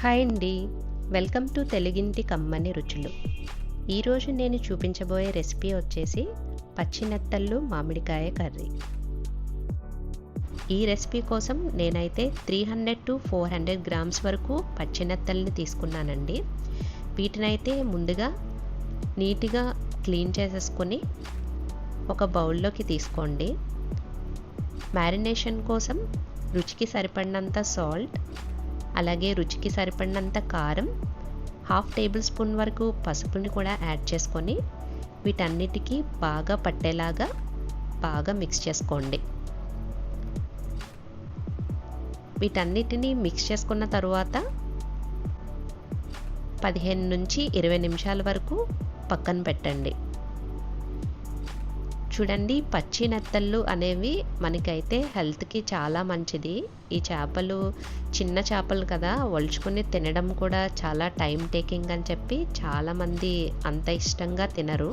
Hi అండి. Welcome to తెలుగింటి కమ్మని రుచులు. ఈరోజు నేను చూపించబోయే రెసిపీ వచ్చేసి పచ్చినెత్తళ్ళు మామిడికాయ కర్రీ. ఈ రెసిపీ కోసం నేనైతే three hundred to four hundred grams వరకు పచ్చినెత్తల్ని తీసుకున్నానండి. వీటినైతే ముందుగా నీట్గా క్లీన్ చేసేసుకొని ఒక బౌల్లోకి తీసుకోండి. మ్యారినేషన్ కోసం రుచికి సరిపడినంత సాల్ట్ అలాగే రుచికి సరిపడినంత కారం హాఫ్ టేబుల్ స్పూన్ వరకు పసుపుని కూడా యాడ్ చేసుకొని వీటన్నిటికీ బాగా పట్టేలాగా బాగా మిక్స్ చేసుకోండి. వీటన్నిటిని మిక్స్ చేసుకున్న తరువాత పదిహేను నుంచి ఇరవై నిమిషాల వరకు పక్కన పెట్టండి. చూడండి పచ్చి నెత్తళ్ళు అనేవి మనకైతే హెల్త్కి చాలా మంచిది. ఈ చేపలు చిన్న చేపలు కదా ఒలుచుకుని తినడం కూడా చాలా టైం టేకింగ్ అని చెప్పి చాలామంది అంత ఇష్టంగా తినరు.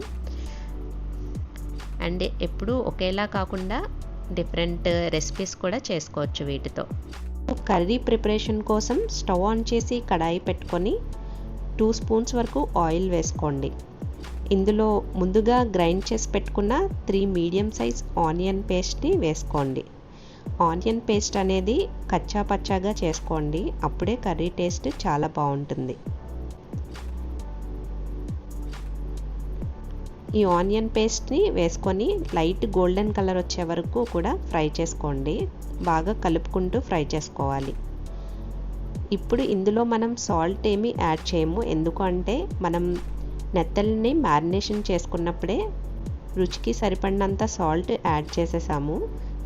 అండ్ ఎప్పుడు ఒకేలా కాకుండా డిఫరెంట్ రెసిపీస్ కూడా చేసుకోవచ్చు వీటితో. కర్రీ ప్రిపరేషన్ కోసం స్టవ్ ఆన్ చేసి కడాయి పెట్టుకొని టూ స్పూన్స్ వరకు ఆయిల్ వేసుకోండి. ఇందులో ముందుగా గ్రైండ్ చేసి పెట్టుకున్న త్రీ మీడియం సైజ్ ఆనియన్ పేస్ట్ని వేసుకోండి. ఆనియన్ పేస్ట్ అనేది కచ్చా పచ్చాగా చేసుకోండి. అప్పుడే కర్రీ టేస్ట్ చాలా బాగుంటుంది. ఈ ఆనియన్ పేస్ట్ని వేసుకొని లైట్ గోల్డెన్ కలర్ వచ్చే వరకు కూడా ఫ్రై చేసుకోండి. బాగా కలుపుకుంటూ ఫ్రై చేసుకోవాలి. ఇప్పుడు ఇందులో మనం సాల్ట్ ఏమీ యాడ్ చేయము. ఎందుకంటే మనం నెత్తల్ని మ్యారినేషన్ చేసుకున్నప్పుడే రుచికి సరిపడినంత సాల్ట్ యాడ్ చేసేసాము.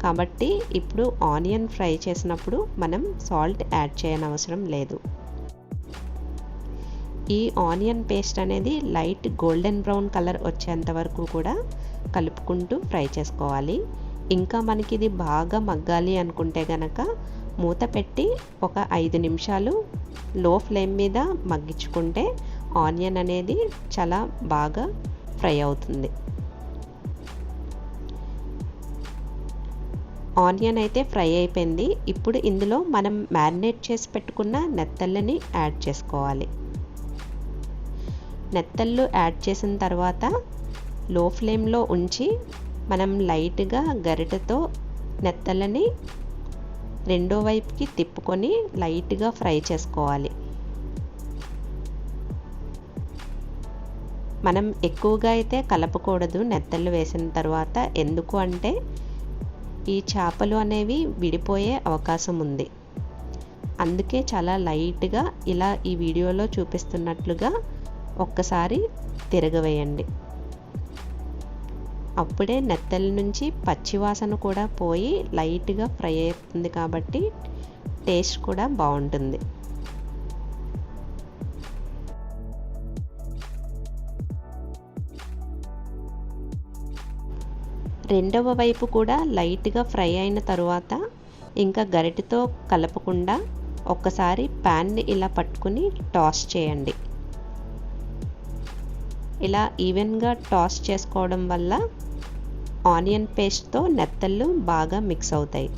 కాబట్టి ఇప్పుడు ఆనియన్ ఫ్రై చేసినప్పుడు మనం సాల్ట్ యాడ్ చేయనవసరం లేదు. ఈ ఆనియన్ పేస్ట్ అనేది లైట్ గోల్డెన్ బ్రౌన్ కలర్ వచ్చేంత వరకు కూడా కలుపుకుంటూ ఫ్రై చేసుకోవాలి. ఇంకా మనకి ఇది బాగా మగ్గాలి అనుకుంటే గనక మూత పెట్టి ఒక ఐదు నిమిషాలు లో ఫ్లేమ్ మీద మగ్గించుకుంటే ఆనియన్ అనేది చాలా బాగా ఫ్రై అవుతుంది. ఆనియన్ అయితే ఫ్రై అయిపోయింది. ఇప్పుడు ఇందులో మనం మ్యారినేట్ చేసి పెట్టుకున్న నెత్తళ్ళని యాడ్ చేసుకోవాలి. నెత్తళ్ళు యాడ్ చేసిన తర్వాత లో ఫ్లేమ్లో ఉంచి మనం లైట్గా గరిటతో నెత్తళ్ళని రెండో వైపుకి తిప్పుకొని లైట్గా ఫ్రై చేసుకోవాలి. మనం ఎక్కువగా అయితే కలపకూడదు నెత్తళ్ళు వేసిన తర్వాత. ఎందుకు అంటే ఈ చేపలు అనేవి విడిపోయే అవకాశం ఉంది. అందుకే చాలా లైట్గా ఇలా ఈ వీడియోలో చూపిస్తున్నట్లుగా ఒక్కసారి తిరగవేయండి. అప్పుడే నెత్తల నుంచి పచ్చివాసన కూడా పోయి లైట్గా ఫ్రై అవుతుంది కాబట్టి టేస్ట్ కూడా బాగుంటుంది. రెండవ వైపు కూడా లైట్గా ఫ్రై అయిన తరువాత ఇంకా గరిటెతో కలపకుండా ఒక్కసారి ప్యాన్ని ఇలా పట్టుకుని టాస్ చేయండి. ఇలా ఈవెన్గా టాస్ చేసుకోవడం వల్ల ఆనియన్ పేస్ట్తో నెత్తళ్ళు బాగా మిక్స్ అవుతాయి.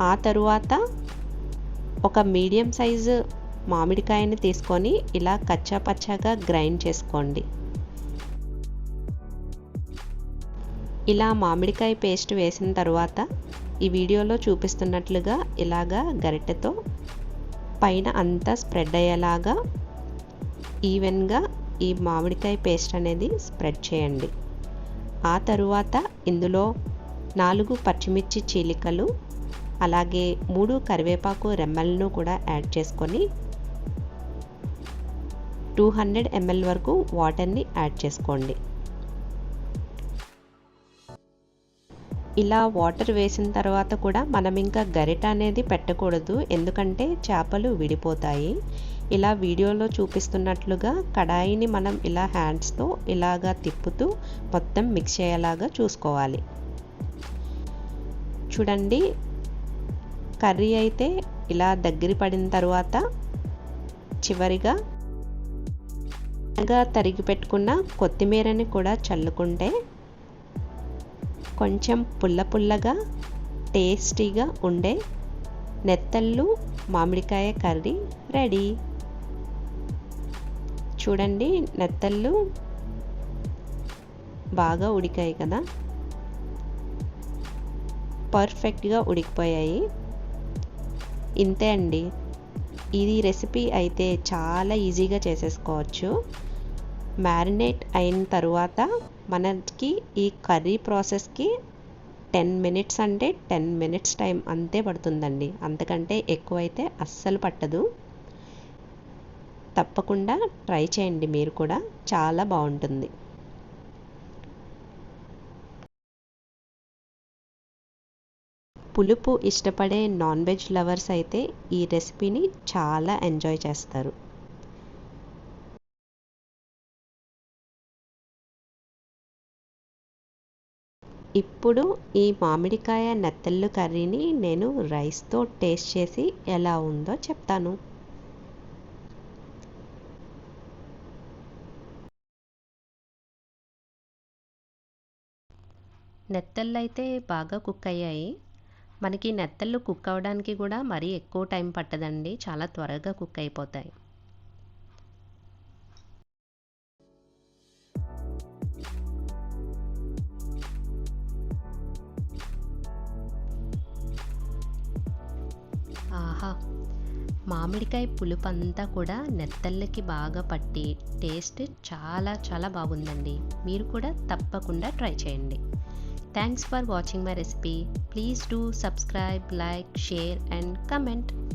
ఆ తరువాత ఒక మీడియం సైజు మామిడికాయని తీసుకొని ఇలా కచ్చా పచ్చాగా గ్రైండ్ చేసుకోండి. ఇలా మామిడికాయ పేస్ట్ వేసిన తర్వాత ఈ వీడియోలో చూపిస్తున్నట్లుగా ఇలాగా గరిటెతో పైన అంతా స్ప్రెడ్ అయ్యేలాగా ఈవెన్గా ఈ మామిడికాయ పేస్ట్ అనేది స్ప్రెడ్ చేయండి. ఆ తరువాత ఇందులో నాలుగు పచ్చిమిర్చి చీలికలు అలాగే మూడు కరివేపాకు రెమ్మలను కూడా యాడ్ చేసుకొని టూ హండ్రెడ్ ఎంఎల్ వరకు వాటర్ని యాడ్ చేసుకోండి. ఇలా వాటర్ వేసిన తర్వాత కూడా మనం ఇంకా గరిట అనేది పెట్టకూడదు ఎందుకంటే చేపలు విడిపోతాయి. ఇలా వీడియోలో చూపిస్తున్నట్లుగా కడాయిని మనం ఇలా హ్యాండ్స్తో ఇలాగా తిప్పుతూ మొత్తం మిక్స్ అయ్యేలాగా చూసుకోవాలి. చూడండి కర్రీ అయితే ఇలా దగ్గర పడిన తర్వాత చివరిగా తరిగి పెట్టుకున్న కొత్తిమీరని కూడా చల్లుకుంటే కొంచెం పుల్ల పుల్లగా టేస్టీగా ఉండే నెత్తళ్ళు మామిడికాయ కర్రీ రెడీ. చూడండి నెత్తళ్ళు బాగా ఉడికాయి కదా. పర్ఫెక్ట్గా ఉడికిపోయాయి. ఇంతే అండి. ఇది రెసిపీ అయితే చాలా ఈజీగా చేసేసుకోవచ్చు. మ్యారినేట్ అయిన తర్వాత మనకి ఈ కర్రీ ప్రాసెస్కి టెన్ మినిట్స్ అంటే టెన్ మినిట్స్ టైం అంతే పడుతుందండి. అంతకంటే ఎక్కువైతే అస్సలు పట్టదు. తప్పకుండా ట్రై చేయండి మీరు కూడా. చాలా బాగుంటుంది. పులుపు ఇష్టపడే నాన్ వెజ్ లవర్స్ అయితే ఈ రెసిపీని చాలా ఎంజాయ్ చేస్తారు. ఇప్పుడు ఈ మామిడికాయ నెత్తళ్ళు కర్రీని నేను రైస్తో టేస్ట్ చేసి ఎలా ఉందో చెప్తాను. నెత్తళ్ళు అయితే బాగా కుక్ అయ్యాయి మనకి నెత్తళ్ళు కుక్ అవ్వడానికి కూడా మరీ ఎక్కువ టైం పట్టదండి. చాలా త్వరగా కుక్ అయిపోతాయి ఆహా! మామిడికాయ పులుపు అంతా కూడా నెత్తళ్ళకి బాగా పట్టి టేస్ట్ చాలా చాలా బాగుందండి. మీరు కూడా తప్పకుండా ట్రై చేయండి. Thanks for watching my recipe. Please do subscribe, like, share and comment.